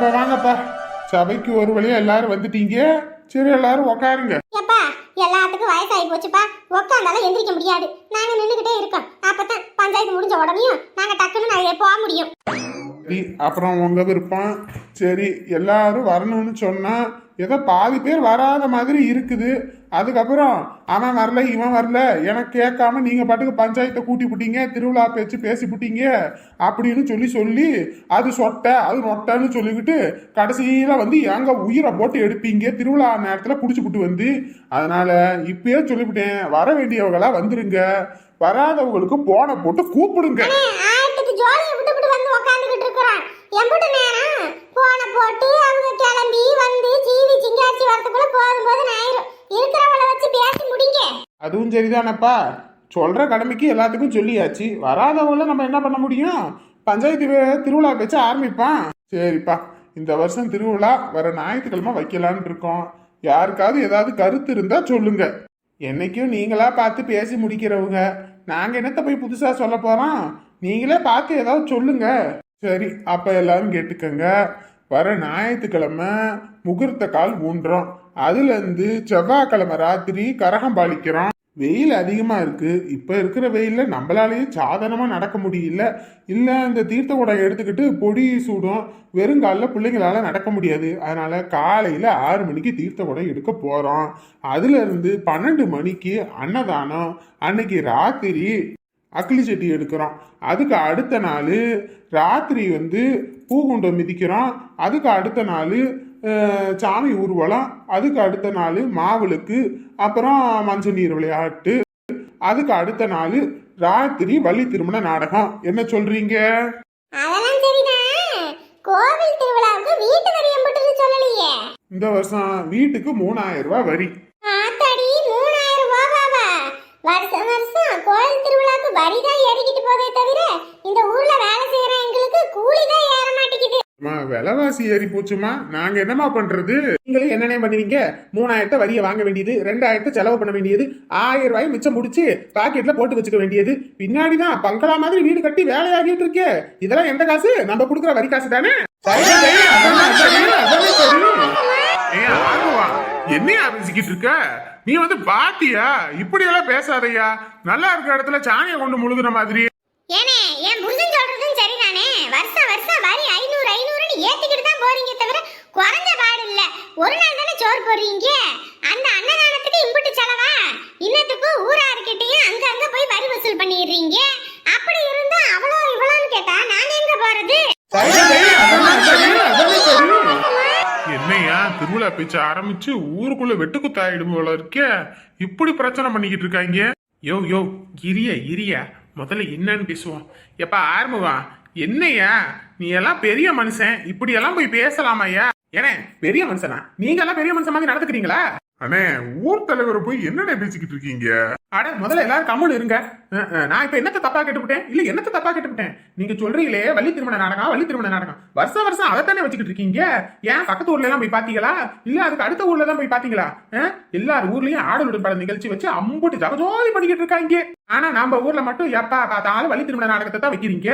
வாங்கப்பா வாங்கப்பா. சபைக்கு ஒரு வழியா எல்லாரும் வந்துட்டீங்க. சரி எல்லாரும் உக்காருங்க. எப்பா எல்லாத்துக்கும் வயசாகி போச்சுப்பா. உட்காந்தாலும் எந்திரிக்க முடியாது. நாங்க நின்றுகிட்டே இருக்கோம். அப்பதான் பஞ்சாயத்து முடிஞ்ச உடனேயும் நாங்க டக்குன்னு நிறைய போக முடியும். சரி அப்புறம் உங்க விருப்பம். சரி எல்லாரும் வரணும்னு சொன்னா ஏதோ பாதி பேர் வராத மாதிரி இருக்குது. அதுக்கப்புறம் அவன் வரல இவன் வரல எனக்கு கேட்காம நீங்கள் பாட்டுக்கு பஞ்சாயத்தை கூட்டி போட்டீங்க திருவிழா பேச்சு பேசி விட்டீங்க அப்படின்னு சொல்லி சொல்லி அது சொட்டை அது நொட்டைன்னு சொல்லிக்கிட்டு கடைசியில் வந்து எங்க உயிரை போட்டு எடுப்பீங்க திருவிழா நேரத்தில் பிடிச்சி விட்டு வந்து. அதனால் இப்பயே சொல்லிவிட்டேன் வர வேண்டியவங்களா வந்துருங்க. வராதவங்களுக்கு போனை போட்டு கூப்பிடுங்க. போன இருக்கிறோம் போட்டு அவங்க கிளம்பி வந்து சீவி சிங்காச்சி வரத்துக்குள்ள போதும் போதும் இருக்கிறவளை வச்சு பேசி முடிங்க. அதுவும் சரிதானப்பா? சொல்ற கடமைக்கு எல்லாத்துக்கும் சொல்லியாச்சு. வராதவங்கள நம்ம என்ன பண்ண முடியும்? பஞ்சாயத்து திருவிழா பேச்சு ஆரம்பிப்பான். சரிப்பா. இந்த வருஷம் திருவிழா வர ஞாயிற்றுக்கிழமை வைக்கலான்னு இருக்கோம். யாருக்காவது ஏதாவது கருத்து இருந்தா சொல்லுங்க. என்னைக்கும் நீங்களா பார்த்து பேசி முடிக்கிறவங்க. நாங்க என்னத்த போய் புதுசா சொல்ல போறோம்? நீங்களே பார்த்து ஏதாவது சொல்லுங்க. சரி அப்ப எல்லாரும் கேட்டுக்கங்க. வர ஞாயிற்றுக்கிழமை முகூர்த்த கால் ஊன்றோம் அதுலேருந்து செவ்வாய்க்கிழமை ராத்திரி கரகம் பாலிக்கிறோம் வெயில் அதிகமாக இருக்குது இப்போ இருக்கிற வெயிலில் நம்மளாலேயே சாதனமாக நடக்க முடியல. இல்லை இந்த தீர்த்த குடம் எடுத்துக்கிட்டு பொடி சூடும். வெறுங்காலில் பிள்ளைங்களால நடக்க முடியாது. அதனால் காலையில் ஆறு மணிக்கு தீர்த்த குடம் எடுக்க போகிறோம் அதுலேருந்து பன்னெண்டு மணிக்கு அன்னதானம். அன்னைக்கு ராத்திரி அக்லி செட்டி எடுக்கிறோம் அதுக்கு அடுத்த நாள் ராத்திரி வந்து பூகுண்டம் மிதிக்கிறோம் அதுக்கு அடுத்த நாள் சாமி ஊர்வலம். அதுக்கு அடுத்த நாள் மாவிளக்கு. அப்புறம் மஞ்சள் நீர் விளையாட்டு. அதுக்கு அடுத்த நாள் ராத்திரி வள்ளி திருமண நாடகம். என்ன சொல்றீங்க? கோவில் திருவிழாவுக்கு வீட்டு வரி எம்பிட்டு சொல்லலையே. இந்த வருஷம் வீட்டுக்கு மூணாயிரம் ரூபாய் வரி. ஆத்தாடி மூணாயிரம் ரூபாவா வருஷம் வருஷம் கோயில் திருவிழாக்கு வரி தான் ஏறிக்கிட்டு போதே தவிர இந்த ஊர்ல வேலை செய்யற எங்களுக்கு கூலி தான் அம்மா, விலைவாசி ஏறி போச்சுமா நாங்க என்னமா பண்றது? நீங்களும் என்னென்ன பண்ணுவீங்க? மூணாயிரத்தை வரியை வாங்க வேண்டியது ரெண்டாயிரத்தை செலவு பண்ண வேண்டியது ஆயிரம் ரூபாய் மிச்சம் முடிச்சு பாக்கெட்ல போட்டு வச்சுக்க வேண்டியது. பின்னாடிதான் பங்களா மாதிரி வீடு கட்டி வேலையாகிட்டு இருக்கே. இதெல்லாம் எந்த காசு? நம்ம கொடுக்குற வரி காசு தானே? என்னையா பேசிக்கிட்டு இருக்க? நீ வந்து பாத்தியா? இப்படி எல்லாம் பேசாதய்யா நல்லா இருக்கிற இடத்துல சாணியை கொண்டு முழுகுற மாதிரி. ஏனே என் புருஷன் சொல்றதும் சரிதானே? வருஷம் வருஷம் வரி ஐநூறு ஐநூறுன்னு ஏத்திக்கிட்டு தான் போறீங்க தவிர குறைஞ்ச பாடு இல்ல. ஒரு நாள் தானே சோறு போடுறீங்க? அந்த அன்னதானத்துக்கு இம்புட்டு செலவா? இன்னத்துக்கு ஊரார்கிட்டயும் அங்க அங்க போய் வரி வசூல் பண்ணிடுறீங்க. அப்படி இருந்தா அவ்வளோ இவ்வளோன்னு கேட்டா நாங்க எங்க போறது? என்னையா திருவிழா பேச்சு ஆரம்பிச்சு ஊருக்குள்ள வெட்டுக்குத்து ஆயிடும் போல இருக்கே. இப்படி பிரச்சனை பண்ணிக்கிட்டு இருக்காங்க யோ யோ இரிய இரிய. முதல்ல என்னன்னு பேசுவோம். எப்ப ஆரம்பவா என்னையா? நீ எல்லாம் பெரிய மனுஷன். இப்படி எல்லாம் போய் பேசலாமாய்யா ஏனே பெரிய மனுஷனா? நீங்க எல்லாம் பெரிய மனுஷன் மாதிரி நடந்துக்கிறீங்களா? அண்ணே ஊர் தலைவரை போய் என்னடே பேசிக்கிட்டு இருக்கீங்க? அட முதல்ல எல்லாரும் கம்முன்னு இருங்க. நான் இப்ப என்னத்த தப்பா கேட்டுவிட்டேன் இல்ல என்னத்த தப்பா கேட்டுவிட்டேன் நீங்க சொல்றீங்களே வள்ளி திருமண நாடகம் வள்ளி திருமண நாடகம். வருஷம் வருஷம் அதைத்தானே வச்சுக்கிட்டு இருக்கீங்க? ஏன் பக்கத்து ஊர்ல எல்லாம் போய் பாத்தீங்களா? இல்ல அதுக்கு அடுத்த ஊர்ல தான் போய் பாத்தீங்களா? அஹ், எல்லார் ஊர்லயும் ஆடலுடன் பட நிகழ்ச்சி வச்சு அம்புட்டு ஜகஜோதி பண்ணிக்கிட்டு இருக்காங்க. ஆனா நம்ம ஊர்ல மட்டும் எப்பா பார்த்தாலும் வள்ளி திருமண நாடகத்தை தான் வைக்கிறீங்க.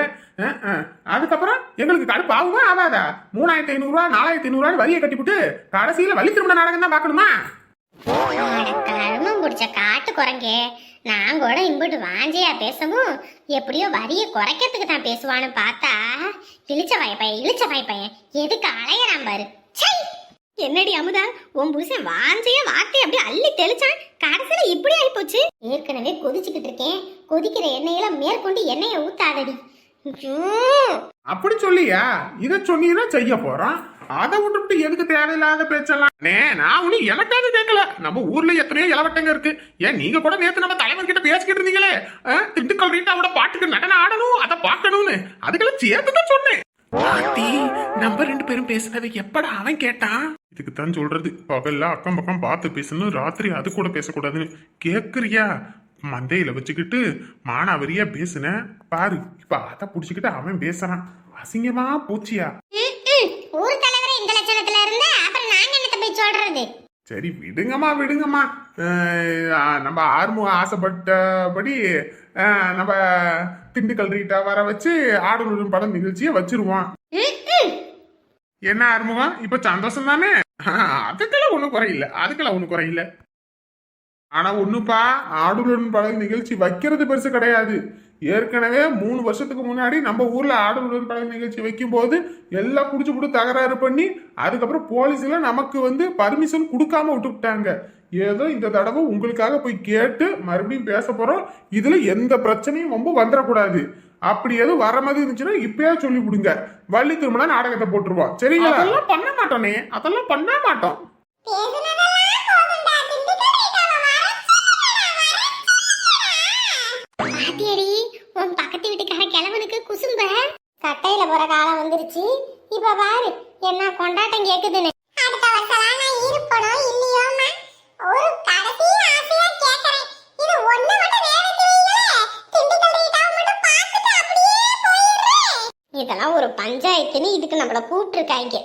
அதுக்கப்புறம் எங்களுக்கு கடுப்பு ஆகுமா ஆகாதா? மூணாயிரத்தி ஐநூறு ரூபா நாலாயிரத்தி ஐநூறு ரூபாய் வரியை கட்டிவிட்டு கடைசியில வள்ளி திருமண நாடகம் தான் பார்க்கணுமா? பிடிச்ச காட்டு குரங்கே. நான் கூட இம்புட்டு வாஞ்சியா பேசவும் எப்படியோ வரியை குறைக்கிறதுக்கு தான் பேசுவான்னு பார்த்தா இழிச்ச வாய பையன் இழிச்ச வாய எதுக்கு அலையறான் பாரு. என்னடி அமுதா உன் புருஷன் வாஞ்சைய வார்த்தை அப்படியே அள்ளி தெளிச்சான். கடைசியில இப்படி ஆயி போச்சு ஏற்கனவே கொதிச்சுக்கிட்டு இருக்கேன். கொதிக்கிற எண்ணெயில மேற்கொண்டு எண்ணெயை ஊத்தாதடி. அப்படி சொல்லியா? இதை சொன்னீங்கன்னா செய்ய போறான். அதை விட்டுட்டு எதுக்கு தேவையில்லாத பேச்செல்லாம்? நே நான் ஒண்ணு எனக்காவது கேட்கல. நம்ம ஊர்ல எத்தனையோ இளவட்டங்க இருக்கு. ஏன் நீங்க கூட நேத்து நம்ம தலைவர் கிட்ட பேசிக்கிட்டு இருந்தீங்களே? ஆ, திண்டுக்கல் ரீட்டாவோட பாட்டுக்கு நடனம் ஆடணும் அதை பார்க்கணும்னு. அதுக்கெல்லாம் சேர்த்து தான் சொன்னேன். ஆத்தி, நம்ம ரெண்டு பேரும் பேசுனதை எப்படா அவன் கேட்டான்? இதுக்கு தான் சொல்றது. பகல்ல அக்கம் பக்கம் பார்த்து பேசணும் ராத்திரி அது கூட பேசக்கூடாதுன்னு. கேக்குறியா? மந்தையில வச்சுக்கிட்டு மானாவரியா பேசுன. பாரு இப்ப அதை புடிச்சுக்கிட்டு அவன் பேசுறான். அசிங்கமா பூச்சியா? ஊர் தலைவரே இந்த லட்சணத்துல இருந்தா அப்புறம் நாங்க என்னத்த போய் சொல்றது? சரி விடுங்கம்மா விடுங்கம்மா. நம்ம ஆர்முக ஆசைப்பட்டபடி நம்ம திண்டுக்கல் ரீட்டா வர வச்சு ஆடலூர் படம் நிகழ்ச்சியை வச்சிருவோம். என்ன ஆறுமுகம் இப்ப சந்தோஷம் தானே? அதுக்கெல்லாம் ஒண்ணும் குறையில்ல அதுக்கெல்லாம் ஒண்ணும் குறையில்ல. ஆனா ஒண்ணுப்பா ஆடுடன் பழகு நிகழ்ச்சி வைக்கிறது பெருசு கிடையாது. ஏற்கனவே மூணு வருஷத்துக்கு முன்னாடி நம்ம ஊர்ல ஆடுடன் பழகு நிகழ்ச்சி வைக்கும் போது எல்லாம் குடிச்சு குடு தகராறு பண்ணி அதுக்கப்புறம் போலீஸ்ல நமக்கு வந்து பர்மிஷன் கொடுக்காம விட்டுவிட்டாங்க ஏதோ இந்த தடவை உங்களுக்காக போய் கேட்டு மறுபடியும் பேச போறோம். இதுல எந்த பிரச்சனையும் ரொம்ப வந்துடக்கூடாது. அப்படி எதுவும் வர மாதிரி இருந்துச்சுன்னா இப்பயே சொல்லி கொடுங்க. வள்ளி திருமண நாடகத்தை போட்டுருவோம். சரிங்களா? அதெல்லாம் பண்ண மாட்டோனே அதெல்லாம் பண்ண மாட்டோம். கிழவனுக்கு குசும்ப. கட்டையில போற காலம் வந்துருச்சு. இப்ப பாரு என்ன கொண்டாட்டம் கேக்குதுன்னு. அடுத்த வருஷம் நான் இருப்பணும் இல்லையோமா ஒரு கடைசி ஆசையா கேக்குறேன். இது ஒண்ணு மட்டும் நிறைவேற்றுவீங்களே திண்டுக்கல் ரீட்டாவை மட்டும் பார்த்துட்டு அப்படியே போயிடுறேன். இதெல்லாம் ஒரு பஞ்சாயத்துன்னு இதுக்கு நம்மள கூப்பிட்டுருக்காங்க.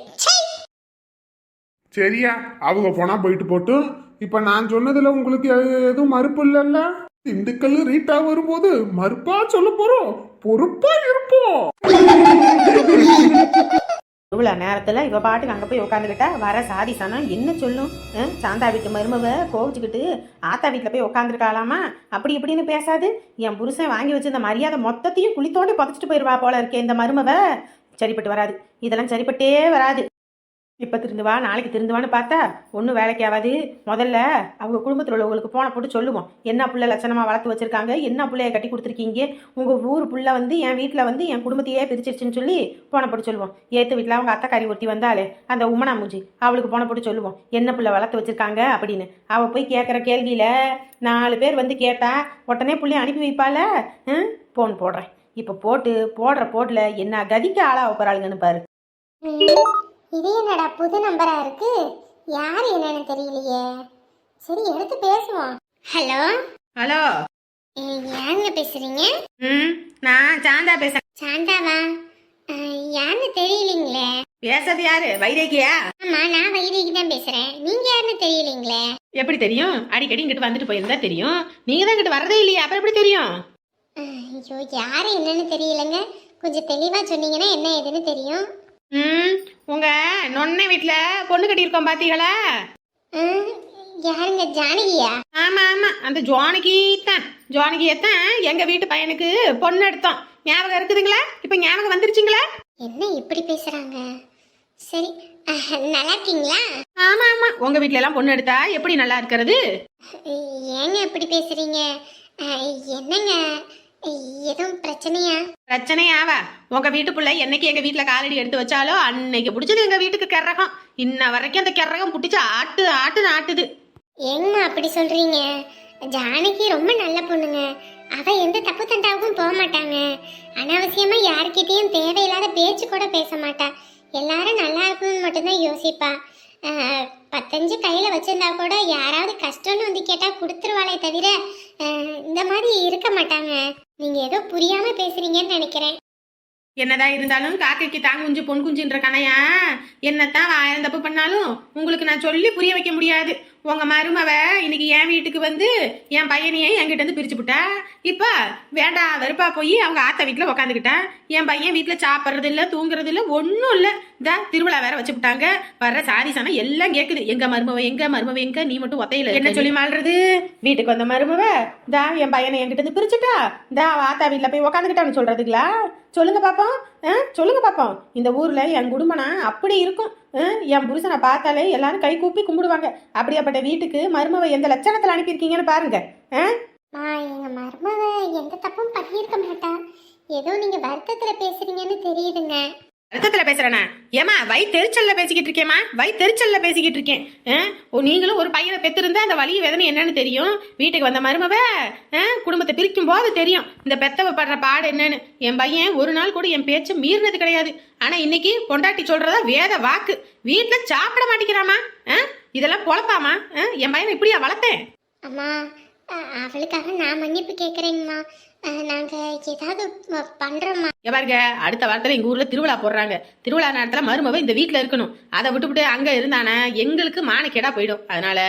சரியா அவங்க போனா போயிட்டு போட்டும் இப்ப நான் சொன்னதுல உங்களுக்கு எதுவும் மறுப்பு இல்லைல்ல? திண்டுக்கல் ரீட்டா வரும்போது மறுப்பா சொல்ல போறோம். பொறுப்பா இருப்போம். இவ்வளோ நேரத்தில் இவ பாட்டுக்கு அங்கே போய் உட்காந்துக்கிட்டா வர சாதி சனம் என்ன சொல்லும்? சாந்தா வீட்டு மருமவ கோவிச்சுக்கிட்டு ஆத்தா வீட்டில் போய் உட்காந்துருக்காளாமா அப்படி இப்படின்னு பேசாது. என் புருஷன் வாங்கி வச்சிருந்த மரியாதை மொத்தத்தையும் குளித்தோண்டி புதைச்சிட்டு போயிடுவா போல இருக்கே இந்த மருமவ. சரிப்பட்டு வராது. இதெல்லாம் சரிப்பட்டே வராது. இப்போ திருந்துவா நாளைக்கு திருந்துவான்னு பார்த்தா ஒன்றும் வேலைக்கு ஆகாது. முதல்ல அவங்க குடும்பத்தில் உள்ளவங்களுக்கு போன போட்டு சொல்லுவோம். என்ன பிள்ளை லட்சணமாக வளர்த்து வச்சிருக்காங்க? என்ன பிள்ளைய கட்டி கொடுத்துருக்கீங்க? உங்கள் ஊர் புள்ள வந்து என் வீட்டில் வந்து என் குடும்பத்தையே பிரிச்சிருச்சுன்னு சொல்லி போன போட்டு சொல்லுவோம். ஏற்று வீட்டில் அவங்க அத்தை கறி ஒருத்தி வந்தாலே அந்த உமனா மூஞ்சி அவளுக்கு போன போட்டு சொல்லுவோம். என்ன பிள்ளை வளர்த்து வச்சுருக்காங்க அப்படின்னு. அவள் போய் கேட்குற கேள்வியில் நாலு பேர் வந்து கேட்டா உடனே பிள்ளைய அனுப்பி வைப்பால போன் போடுறேன். இப்போ போட்டு போடுற போட்டில் என்ன கதிக்கு ஆளாக போகிறாளுங்கன்னு பாரு. புது நம்பரா இருக்கு? யார் என்னன்னு தெரியலையே. சரி எடுத்து பேசுவோம். ஹலோ? ஹலோ? யாருங்க பேசுறீங்க? ம் நான் சாந்தா பேசுறேன். சாந்தாவா? யாருன்னு தெரியலீங்களே. பேசுறது யாரு? வைரேகியா? ஆமா நான் வைதேகி தான் பேசுறேன். நீங்க யாருன்னு தெரியலீங்களே? எப்படி தெரியும்? அடிக்கடி இங்கிட்டு வந்துட்டு போயிருந்தா தெரியும். நீங்க தான் இங்கிட்டு வரதே இல்லையா அப்புறம் எப்படி தெரியும்? ஐயோ யாரு என்னன்னு தெரியலங்க. கொஞ்சம் தெளிவா சொன்னீங்கன்னா என்ன ஏதுன்னு தெரியும். ம் உங்க நொன்னை வீட்ல பொண்ணு கட்டியிருக்கோம் பாத்தீங்களா? யாருங்க ஜானகியா? ஆமா ஆமா அந்த ஜானகி தான். ஜானகியை தான் எங்க வீட்டு பையனுக்கு பொண்ணு எடுத்தோம். ஞாபகம் இருக்குதுங்களா? இப்ப ஞாபகம் வந்துருச்சுங்களா? என்ன இப்படி பேசுறாங்க? சரி நல்லா இருக்கீங்களா? ஆமா ஆமா. உங்க வீட்ல எல்லாம் பொண்ணு எடுத்தா எப்படி நல்லா இருக்கிறது? ஏங்க இப்படி பேசுறீங்க? என்னங்க? எதுவும் பிரச்சனையா? பிரச்சனையாவா? உங்க வீட்டு புள்ள என்னைக்கு எங்க வீட்ல காலடி எடுத்து வச்சாலோ அன்னைக்கு பிடிச்சது எங்க வீட்டுக்கு கரகம். இன்ன வரைக்கும் அந்த கரகம் பிடிச்சு ஆட்டு ஆட்டு ஆட்டுது. என்ன அப்படி சொல்றீங்க? ஜானகி ரொம்ப நல்ல பொண்ணுங்க. அவ எந்த தப்பு தண்டாவுக்கும் போக மாட்டாங்க. அனாவசியமா யார்கிட்டயும் தேவையில்லாத பேச்சு கூட பேச மாட்டா. எல்லாரும் நல்லா இருக்கணும்னு மட்டும்தான் யோசிப்பா. பத்தஞ்சு கையில் வச்சிருந்தா கூட யாராவது கஷ்டம்னு வந்து கேட்டால் கொடுத்துருவாளே தவிர இந்த மாதிரி இருக்க மாட்டாங்க. நீங்கள் ஏதோ புரியாமல் பேசுகிறீங்கன்னு நினைக்கிறேன். என்னதான் இருந்தாலும் காக்கைக்கு தாங்க குஞ்சு பொன் குஞ்சுன்ற கணையா? என்னத்தான் ஆயிரம் தப்பு பண்ணாலும் உங்களுக்கு நான் சொல்லி புரிய வைக்க முடியாது. உங்க மருமவ இன்னைக்கு என் வீட்டுக்கு வந்து என் பையனையே என்கிட்ட இருந்து பிரிச்சு விட்டா இப்ப வேண்டாம் வெறுப்பா போய் அவங்க ஆத்த வீட்டுல உக்காந்துக்கிட்டா? என் பையன் வீட்டுல சாப்பிட்றது இல்ல தூங்குறது இல்ல. ஒன்றும் இல்ல இந்த திருவிழா வேற வச்சு விட்டாங்க வர்ற சாதி சனம் எல்லாம் கேக்குது. எங்க மருமவ எங்க மருமவ எங்க நீ மட்டும் ஒத்தையில என்ன சொல்லி மாள்றது? வீட்டுக்கு வந்த மருமவ தா என் பையனை என்கிட்ட இருந்து பிரிச்சுட்டா? தா அவ ஆத்தா வீட்டுல போய் உக்காந்துக்கிட்டான்னு சொல்றதுங்களா? சொல்லுங்க பாப்போம். ஆ, சொல்லுங்க பாப்போம். இந்த ஊர்ல என் குடும்பனா அப்படி இருக்கும். என் புருஷனை பார்த்தாலே எல்லாரும் கை கூப்பி கும்பிடுவாங்க. அப்படியாப்பட்ட வீட்டுக்கு மருமவ எந்த லட்சணத்துல அனுப்பியிருக்கீங்கன்னு பாருங்க. ஆ? மா எங்க மருமக எந்த தப்பும் பண்ணியிருக்க மாட்டா. ஏதோ நீங்க வருத்தத்துல பேசுறீங்கன்னு தெரியுதுங்க. அர்த்தத்துல பேசுறேனா. ஏமா வயிற்றுச்சல்ல பேசிக்கிட்டு இருக்கேம்மா. வயிற்றுச்சல்ல பேசிக்கிட்டு இருக்கேன். ஆ? ஓ நீங்களும் ஒரு பையனை பெத்திருந்தா அந்த வலி வேதனை என்னன்னு தெரியும். வீட்டுக்கு வந்த மருமவ குடும்பத்தை பிரிக்கும் போது தெரியும் இந்த பெத்தவ படுற பாடு என்னன்னு. என் பையன் ஒரு நாள் கூட என் பேச்சை மீறினது கிடையாது. ஆனா இன்னைக்கு பொண்டாட்டி சொல்றதா வேத வாக்கு. வீட்டுல சாப்பிட மாட்டேங்கிறாமா ஆ? இதெல்லாம் பொழப்பாமா ஆ? என் பையனை இப்படியா வளர்த்தேன்? அம்மா அவளுக்காக நான் மன்னிப்பு கேட்குறேங்கம்மா நாங்கள் ஏதாவது பாருங்க அடுத்த வாரத்துல எங்க ஊர்ல திருவிழா போடுறாங்க. திருவிழா நேரத்துல மருமவ இந்த வீட்டில் இருக்கணும். அதை விட்டுவிட்டு அங்க இருந்தானே எங்களுக்கு மானக்கேடா போயிடும். அதனால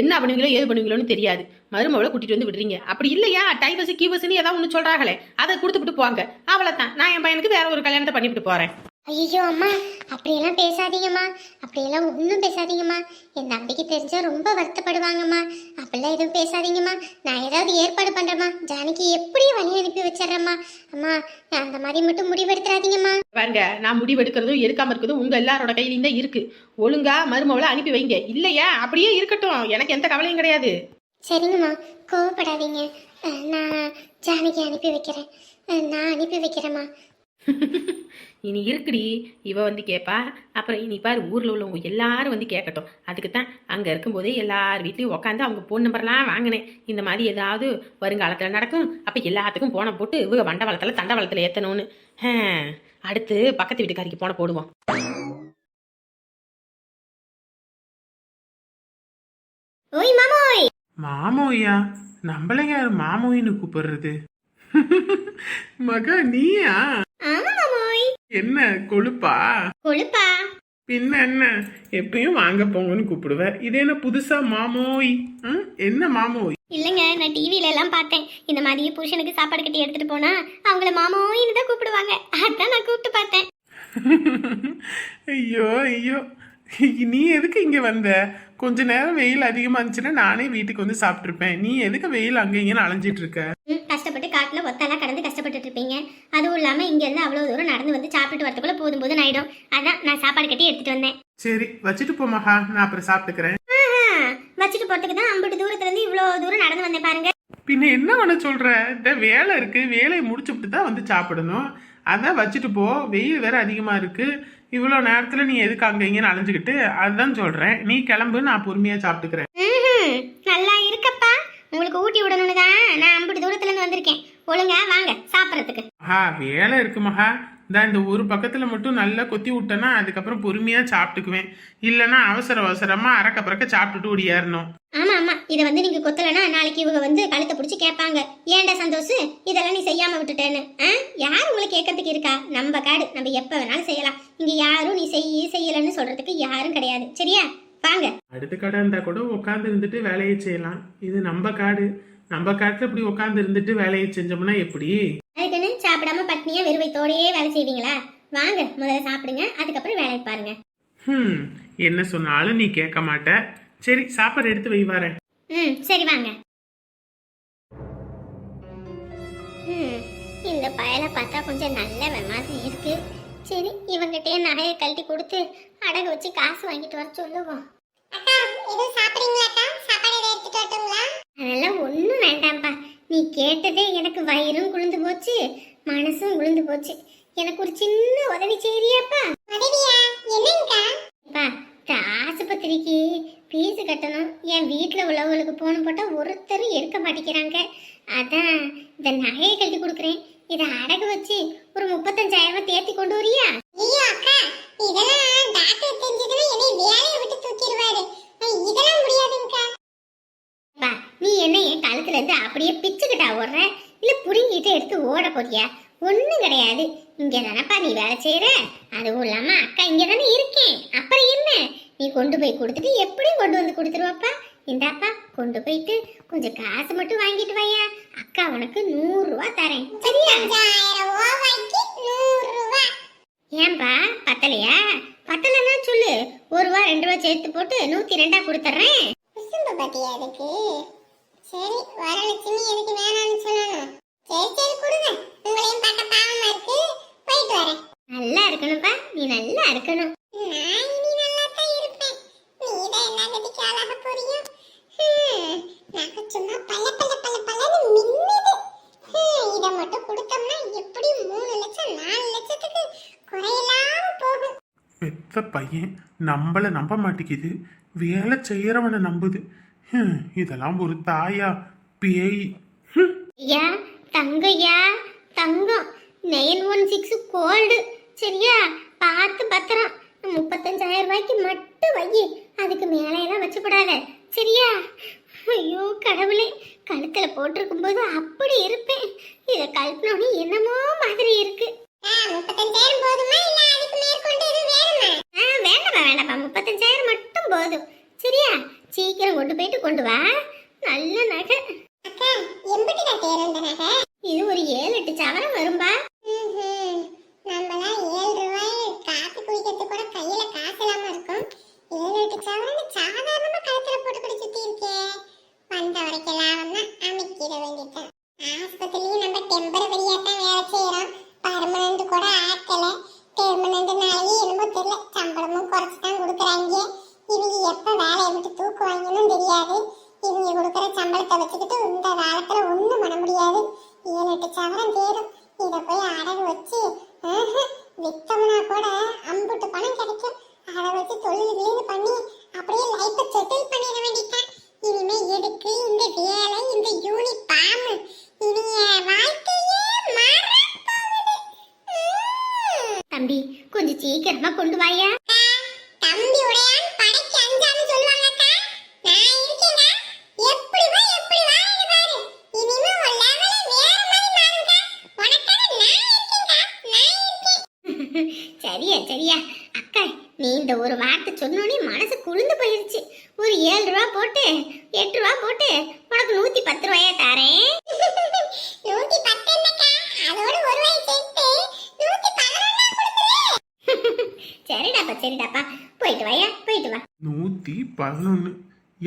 என்ன பண்ணுவீங்களோ ஏது பண்ணுவீங்களோன்னு தெரியாது. மருமவளை கூட்டிட்டு வந்து விடுறீங்க. அப்படி இல்லையா? டைவர்ஸ் கீவர்ஸ்னு ஏதாவது ஒன்று சொல்றாங்களே அதை கொடுத்துட்டு போங்க. அவ்வளவுதான். நான் என் பையனுக்கு வேற ஒரு கல்யாணத்தை பண்ணிவிட்டு போறேன். ஐயோ அம்மா அப்படியெல்லாம் பேசாதீங்கம்மா. அப்படியெல்லாம் ஒன்றும் பேசாதீங்கம்மா. என் தம்பிக்கு தெரிஞ்சா ரொம்ப வருத்தப்படுவாங்கம்மா. அப்படிலாம் எதுவும் பேசாதீங்கம்மா. நான் ஏதாவது ஏற்பாடு பண்ணுறேம்மா ஜானகி எப்படியும் வழி அனுப்பி வச்சிடுறேம்மா. அம்மா நான் அந்த மாதிரி மட்டும் முடிவெடுத்துறாதீங்கம்மா. பாருங்க நான் முடிவெடுக்கிறதும் எடுக்காம இருக்கிறதும் உங்க எல்லாரோட கையிலையும் தான் இருக்கு. ஒழுங்கா மருமவளை அனுப்பி வைங்க. இல்லையா? அப்படியே இருக்கட்டும். எனக்கு எந்த கவலையும் கிடையாது. சரிங்கம்மா. கோவப்படாதீங்க. நான் ஜானகி அனுப்பி வைக்கிறேன். நான் அனுப்பி வைக்கிறேம்மா. இனி இருக்குடி இவ வந்து கேட்பா அப்புறம் இனி பாரு ஊர்ல உள்ளவங்க எல்லாரும் வந்து கேட்கட்டும் அதுக்கு தான் அங்க இருக்கும்போதே எல்லார் வீட்லயும் உட்காந்து அவங்க ஃபோன் நம்பர்லாம் வாங்கினேன். இந்த மாதிரி ஏதாவது வருங்காலத்துல நடக்கும். அப்ப எல்லாத்துக்கும் போன போட்டு இவங்க வண்டவளத்துல தண்டவளத்துல ஏத்தணும்னு. ஹம், அடுத்து பக்கத்து வீட்டுக்காரிக்கு போன போடுவோம். ஓய் மாமோய். மாமோயா நம்மள யார் மாமோயின்னு கூப்பிடுறது? மகா நீயா? ஆமா மாமோய். என்ன கொழுப்பா? கொழுப்பா? பின்ன என்ன? எப்பயும் வாங்க போங்கன்னு கூப்பிடுவ. இது என்ன புதுசா மாமோய்? என்ன மாமோய்? இல்லைங்க நான் டிவியில எல்லாம் பார்த்தேன். இந்த மாதிரி புருஷனுக்கு சாப்பாடு கட்டி எடுத்துட்டு போனா அவங்கள மாமோயின்னு தான் கூப்பிடுவாங்க. அதான் நான் கூப்பிட்டு பார்த்தேன். ஐயோ ஐயோ. நீ எதுக்கு இங்க வந்த? கொஞ்ச நேரம் வெயில் அதிகமா இருந்துச்சுன்னா நானே வீட்டுக்கு வந்து சாப்பிட்டுருப்பேன். நீ எதுக்கு வெயில் அங்க இங்கன்னு அலைஞ்சிட்டு இருக்க கஷ்டப்பட்டு காட்டுல ஒத்தெல்லாம் கடந்து கஷ்டப்பட்டுட்டு இருப்பீங்க அதுவும் இல்லாம இங்க இருந்து அவ்வளவு தூரம் நடந்து வந்து சாப்பிட்டுட்டு வரதுக்குள்ள போதும் போதும் ஆயிடும். அதான் நான் சாப்பாடு கட்டி எடுத்துட்டு வந்தேன். சரி வச்சுட்டு போ மகா. நான் அப்புறம் சாப்பிட்டுக்கிறேன். வச்சுட்டு போறதுக்கு தான் அம்பட்டு தூரத்துல இருந்து இவ்வளவு தூரம் நடந்து வந்தேன் பாருங்க. பின்ன என்ன பண்ண சொல்ற? இந்த வேலை இருக்கு. வேலையை முடிச்சுட்டு தான் வந்து சாப்பிடணும். அதான் வச்சுட்டு போ. வெயில் வேற அதிகமா இருக்கு. இவ்வளோ நேரத்துல நீ எதுக்கு அங்க இங்கன்னு அலைஞ்சுக்கிட்டு அதுதான் சொல்றேன். நீ கிளம்பு நான் பொறுமையா சாப்பிட்டுக்கிறேன். நல்லா இருக்கப்பா. உங்களுக்கு ஊட்டி விடணும்னு தான் நான் அம்பட்டு தூரத்துல இருந்து வந்திருக்கேன். ஒழுங்கா வாங்க சாப்பிட்றதுக்கு. மகா வேலை இருக்கு மகா. இந்த இந்த ஒரு பக்கத்துல மட்டும் நல்லா கொத்தி விட்டேன்னா அதுக்கப்புறம் பொறுமையா சாப்பிட்டுக்குவேன். இல்லைன்னா அவசர அவசரமா அறக்க பறக்க சாப்பிட்டுட்டு ஓடியாரணும். ஆமா ஆமா. இதை வந்து நீங்க கொத்தலைன்னா நாளைக்கு இவங்க வந்து கழுத்தை பிடிச்சி கேட்பாங்க. ஏன்டா சந்தோஷ்? இதெல்லாம் நீ செய்யாம விட்டுட்டேன்னு. ஆ? யார் உங்களுக்கு கேட்கறதுக்கு இருக்கா? நம்ம காடு. நம்ம எப்ப வேணாலும் செய்யலாம். இங்க யாரும் நீ செய்ய செய்யலன்னு சொல்றதுக்கு யாரும் கிடையாது. சரியா? வாங்க. அடுத்த கடை இருந்தா கூட உட்காந்து இருந்துட்டு வேலையை செய்யலாம். இது நம்ம காடு. நம்ம காட்டுல இப்படி உட்காந்து இருந்துட்டு வேலையை செஞ்சோம்னா எப்படி? அதுக்குன்னு சாப்பிடாம பட்னியா வெறுவைத்தோடயே வேலை செய்வீங்களா? வாங்க முதல்ல சாப்பிடுங்க அதுக்கப்புறம் வேலைக்கு பாருங்க. ஹம் என்ன சொன்னாலும் நீ கேட்க மாட்ட. சரி சாப்பாடு எடுத்து வை வரேன் ம் சரி வாங்க. ம் இந்த பயலை பார்த்தா கொஞ்சம் நல்லவன் மாதிரி இருக்கு. சரி இவங்கிட்டே நகையை கழட்டி கொடுத்து அடகு வச்சு காசு வாங்கிட்டு வர சொல்லுவோம். அக்கா எதுவும் சாப்பிடுறீங்களாக்கா? சாப்பாடு எடுத்துட்டு வரட்டுங்களா? அதெல்லாம் ஒன்றும் வேண்டாம்ப்பா. நீ கேட்டதே எனக்கு வயிறும் குளிர்ந்து போச்சு மனசும் குளிர்ந்து போச்சு. எனக்கு ஒரு சின்ன உதவி செய்யறியாப்பா அப்பா இந்த ஆஸ்பத்திரிக்கு ஃபீஸ் கட்டணும். என் வீட்டில் உள்ளவங்களுக்கு போன போட்டால் ஒருத்தரும் எடுக்க மாட்டேங்கிறாங்க. அதான் இந்த நகையை கட்டி கொடுக்குறேன். இதை அடகு வச்சு ஒரு முப்பத்தஞ்சாயிரம் ரூபாய் தேத்தி கொண்டு வரியா? ஐயோ அக்கா இதெல்லாம் டாக்டர் தெரிஞ்சதுன்னா என்னை வேலையை விட்டு தூக்கிடுவாரு. இதெல்லாம் முடியாதுங்கக்கா நீ என்ன என் கழுத்துல இருந்து அப்படியே பிச்சுக்கிட்டா ஓடுற? இல்ல புரிஞ்சிட்டு எடுத்து ஓட போறியா? ஒண்ணும் கிடையாது. இங்க தானப்பா நீ வேலை செய்யற அதுவும் இல்லாம அக்கா இங்க தானே இருக்கேன். அப்புறம் என்ன? நீ கொண்டு போய் கொடுத்துட்டு எப்படியும் கொண்டு வந்து கொடுத்துருவாப்பா? இந்தாப்பா கொண்டு போயிட்டு கொஞ்சம் காசு மட்டும் வாங்கிட்டு வாயா. அக்கா உனக்கு நூறு ரூபா தரேன். சரியா? ஏன்பா பத்தலையா? பத்தலைன்னா சொல்லு. ஒரு ரூபா ரெண்டு ரூபா சேர்த்து போட்டு நூத்தி ரெண்டா கொடுத்துட்றேன். பாத்தியா அதுக்கு? சரி வரலட்சுமி எதுக்கு வேணாம்னு சொல்லணும். சரி சரி கொடுங்க. உங்களையும் பார்க்க பாவமா இருக்கு. போயிட்டு வரேன். நல்லா இருக்கணும்ப்பா. நீ நல்லா இருக்கணும். நான் இனி நல்லா தான் இருப்பேன். நீ தான் என்ன கதிக்கு அழக போறியோ நான் சும்மா பல பல பல பலன்னு மின்னுது. ஹம், இதை மட்டும் கொடுத்தோம்னா எப்படி மூணு லட்சம் நாலு லட்சத்துக்கு குறையில்லாம போகும். பெத்த பையன் நம்மள நம்ப மாட்டேங்குது. வேலை செய்யறவனை நம்புது. இதெல்லாம் ஒரு தாயா பேய். ஐயா தங்கய்யா தங்கம். நைன் ஒன் சிக்ஸ் கோல்டு சரியா? பார்த்து பத்திரம். முப்பத்தஞ்சாயிரம் ரூபாய்க்கு மட்டும் வை. அதுக்கு மேலே எல்லாம் வச்சுக்கூடாத. சரியா? ஐயோ கடவுளே. கழுத்தில் போட்டிருக்கும் போது அப்படி இருப்பேன் இதை கழுத்தினோட என்னமோ மாதிரி இருக்கு முப்பத்தஞ்சாயிரம் போதுமா இல்ல அதுக்கு மேற்கொண்டு எதுவும் வேணுமா வேண்டாம் வேண்டாம்ப்பா முப்பத்தஞ்சாயிரம் மட்டும் போதும் சரியா சீக்கிரம் கொண்டு போயிட்டு கொண்டு வா நல்ல நகை அக்கா எம்பிட்டு தான் தேரும் இந்த நகை இது ஒரு ஏழு எட்டு சவரம் வரும்பா நம்மளாம் ஏழு ரூபாய் காப்பி குடிக்கிறதுக்கு கூட கையில காசு இல்லாம இருக்கும் ஏழு எட்டு சவரன் சாதாரணமா கழுத்துல போட்டு சுத்தி இருக்கே வந்த வரைக்கெல்லாம் வந்து அமைக்கிற வேண்டியதான் ஆஸ்பத்திரியும் நம்ம டெம்பரவரியா தான் வேலை செய்யறோம் பர்மனண்ட் கூட ஆக்கல பெர்மனண்ட்னாலே என்னமோ தெரியல சம்பளமும் குறைச்சு தான் கொடுக்குறாங்க இவங்க எப்ப வேலையை விட்டு முடியாது. இவங்க கொடுக்குற சம்பளத்தை வச்சுக்கிட்டு இந்த காலத்துல ஒன்றும் பண்ண முடியாது. ஏழு எட்டு சவரம் தேரும் இதை போய் அடகு வச்சு ஆஹா, வித்தோம்னா கூட அம்புட்டு பணம் கிடைக்கும் அதை வச்சு தொழில் வீடு பண்ணி அப்படியே லைஃப்பை செட்டில் பண்ணிட வேண்டியதான் இனிமே எதுக்கு இந்த வேலை இந்த யூனிஃபார்ம் இனிய வாழ்க்கையே மாறப் போகுது. உம். தம்பி கொஞ்சம் சீக்கிரமா கொண்டு வாயா தம்பி உடையான் படைக்கு அஞ்சான்னு சொல்லுவாங்கக்கா நான் இருக்கேங்க எப்படி வா எப்படி வா பாரு இனிமே உன் லெவலே வேற மாதிரி மாறுங்க உனக்காக நான் இருக்கேங்க நான் இருக்கேன் சரியா சரியா. அக்கா நீ இந்த ஒரு வார்த்தை சொன்னோனே மனசு குளிர்ந்து போயிருச்சு. ஒரு ஏழு ரூபா போட்டு எட்டு ரூபா போட்டு உனக்கு நூத்தி பத்து ரூபாயா தாரேன்? நூத்தி பத்து என்னக்கா? அதோட ஒரு ரூபாய் சேர்த்து நூத்தி பதினொன்னா சரிடாப்பா சரிடாப்பா. போயிட்டு வாயா போயிட்டு வா. நூத்தி பதினொன்னு.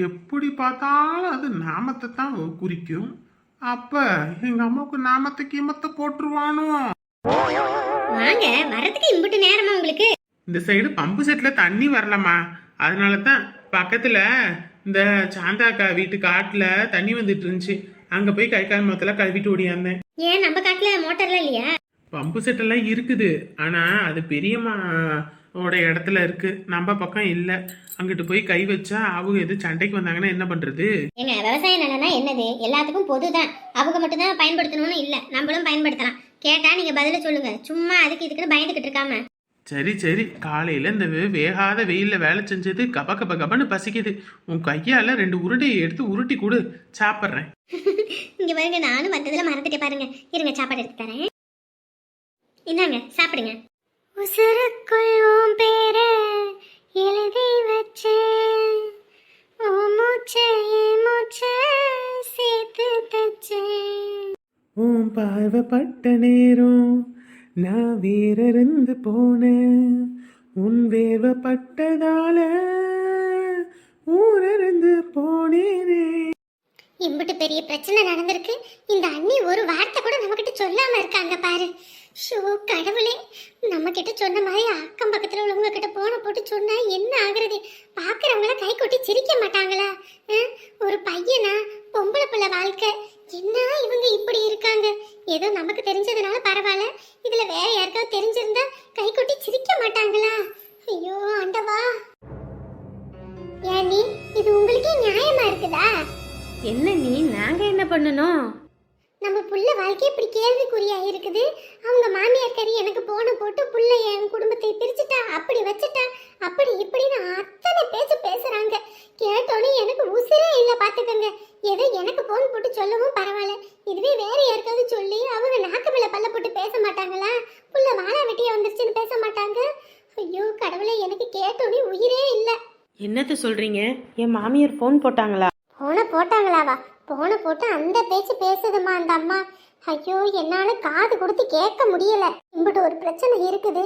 எப்படி பார்த்தாலும் அது நாமத்தை தான் குறிக்கும். அப்ப எங்க அம்மாவுக்கு நாமத்தை கீமத்தை போட்டுருவானோ? வாங்க வரதுக்கு இம்புட்டு நேரமா உங்களுக்கு. இந்த சைடு பம்பு செட்ல தண்ணி வரலம்மா. அதனால தான் பக்கத்துல இந்த சாந்தாக்கா வீட்டு காட்டுல தண்ணி வந்துட்டு இருந்துச்சு. அங்க போய் கை கால் மொத்தல கழுவிட்டு ஓடியாந்தேன். ஏன் நம்ம காட்டுல மோட்டர்லாம் இல்லையா? பம்பு செட் எல்லாம் இருக்குது. ஆனா அது பெரியம்மாவோட இடத்துல இருக்கு. நம்ம பக்கம் இல்ல. அங்கிட்டு போய் கை வச்சா அவங்க எது சண்டைக்கு வந்தாங்கன்னா என்ன பண்றது? ஏங்க விவசாய நிலம்னா என்னது? எல்லாத்துக்கும் பொதுதான். அவங்க மட்டும் தான் பயன்படுத்தணும்னு இல்ல. நம்மளும் பயன்படுத்தலாம். கேட்டா நீங்க பதில சொல்லுங்க. சும்மா அதுக்கு இதுக்குன்னு பயந்துகிட்டு இருக்காம. சரி சரி. காலையில இந்த வே- வேகாத வெயில்ல வேலை செஞ்சது கப கப கபன்னு பசிக்குது. உன் கையால ரெண்டு உருண்டையை எடுத்து உருட்டி கொடு. சாப்பிட்றேன். இங்க பாருங்க நானும் வந்ததுல மறந்துட்டே பாருங்க. இருங்க சாப்பாடு எடுத்து தரேன். இந்தாங்க சாப்பிடுங்க. உசுருக்குள் உன் பேர எழுதி வச்சேன் உன் மூச்சை மூச்சை சேர்த்து தச்சேன் உன் பார்வைப்பட்ட நேரம் நான் வேற இருந்து போனேன் உன் வேர்வப்பட்டதால ஊரிருந்து போனேனே. இம்பிட்டு பெரிய பிரச்சனை நடந்திருக்கு. இந்த அண்ணி ஒரு வார்த்தை கூட நம்மகிட்ட சொல்லாம இருக்காங்க பாரு. ஷோ கடவுளே. நம்ம கிட்ட சொன்ன மாதிரி அக்கம் பக்கத்துல உள்ளவங்க கிட்ட போன போட்டு சொன்னா என்ன ஆகுறது? பாக்குறவங்கள கை கொட்டி சிரிக்க மாட்டாங்களா? ஒரு பையன் என்னத்த சொல்றீங்க? என் மாமியார் ஃபோன் போட்டாங்களா? போன போட்டாங்களாவா? போன போட்டு அந்த பேச்சு பேசுதுமா அந்த அம்மா. ஐயோ என்னால காது கொடுத்து கேட்க முடியல. இம்பிட்டு ஒரு பிரச்சனை இருக்குது?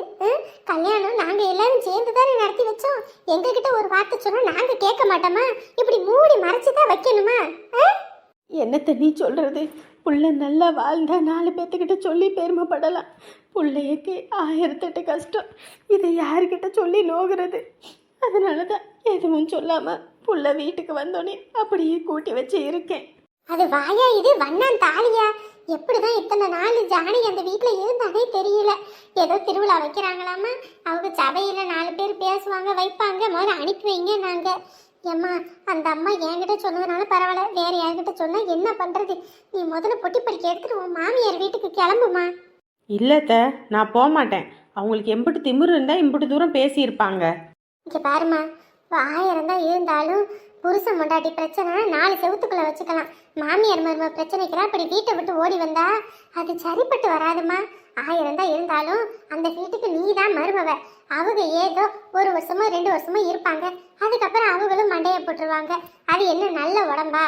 கல்யாணம் நாங்க எல்லாரும் சேர்ந்து தானே நடத்தி வச்சோம். எங்க கிட்ட ஒரு வார்த்தை சொன்னா நாங்க கேட்க மாட்டோமா? இப்படி மூடி மறைச்சு தான் வைக்கணுமா? ஆ? என்னத்த நீ சொல்றது? புள்ள நல்லா வாழ்ந்தா நாலு பேர்த்துக்கிட்ட சொல்லி பெருமைப்படலாம். புள்ளையக்கு ஆயிரத்தெட்டு கஷ்டம். இதை யாருக்கிட்ட சொல்லி நோகிறது? அதனால தான் எதுவும் சொல்லாம புள்ள வீட்டுக்கு வந்தோடனே அப்படியே கூட்டி வச்சு இருக்கேன். அது வாயா இது வண்ணான் தாலியா? எப்படிதான் இத்தனை நாள் ஜானகி அந்த வீட்ல இருந்தானே தெரியல. ஏதோ திருவிழா வைக்கிறாங்களாமா? அவங்க சபையில நாலு பேர் பேசுவாங்க வைப்பாங்க முதல்ல அனுப்பி வைங்க நாங்க. ஏம்மா அந்த அம்மா என்கிட்ட சொன்னதுனால பரவாயில்ல வேற யார்கிட்ட சொன்னா என்ன பண்றது? நீ முதல்ல பொட்டி படிக்க எடுத்துட்டு உன் மாமியார் வீட்டுக்கு கிளம்புமா? இல்லத்த நான் போக மாட்டேன் அவங்களுக்கு எம்பிட்டு திமிரு இருந்தால் இம்பிட்டு தூரம் பேசியிருப்பாங்க. இங்க பாருமா ஆயிரம் தான் இருந்தாலும் புருஷன் மொண்டாட்டி பிரச்சனை நாலு செவுத்துக்குள்ள வச்சுக்கலாம். மாமியார் மரும பிரச்சனைக்குலாம் இப்படி வீட்டை விட்டு ஓடி வந்தா அது சரிப்பட்டு வராதுமா ஆயிரம் தான் இருந்தாலும் அந்த வீட்டுக்கு நீ தான் மருமவ. அவங்க ஏதோ ஒரு வருஷமோ ரெண்டு வருஷமோ இருப்பாங்க. அதுக்கப்புறம் அவங்களும் மண்டையை போட்டுருவாங்க. அது என்ன நல்ல உடம்பா?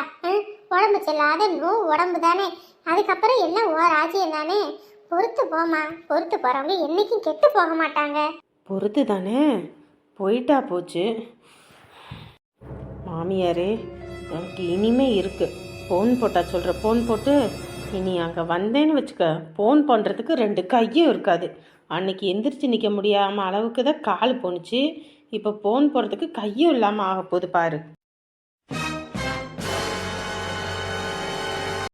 உடம்பு செல்லாத நோ உடம்பு தானே. அதுக்கப்புறம் என்ன ஓ ராஜ்யம் தானே? பொறுத்து போமா பொறுத்து போகிறவங்க என்னைக்கும் கெட்டு போக மாட்டாங்க. பொறுத்து தானே? போயிட்டா போச்சு. மாமியாரே எனக்கு இனிமே இருக்குது ஃபோன் போட்டால் சொல்கிற ஃபோன் போட்டு இனி அங்கே வந்தேன்னு வச்சுக்க ஃபோன் பண்ணுறதுக்கு ரெண்டு கையும் இருக்காது. அன்னைக்கு எந்திரிச்சு நிற்க முடியாமல் அளவுக்கு தான் கால் போணுச்சு. இப்போ ஃபோன் போடுறதுக்கு கையும் இல்லாமல் ஆக போகுது பாரு.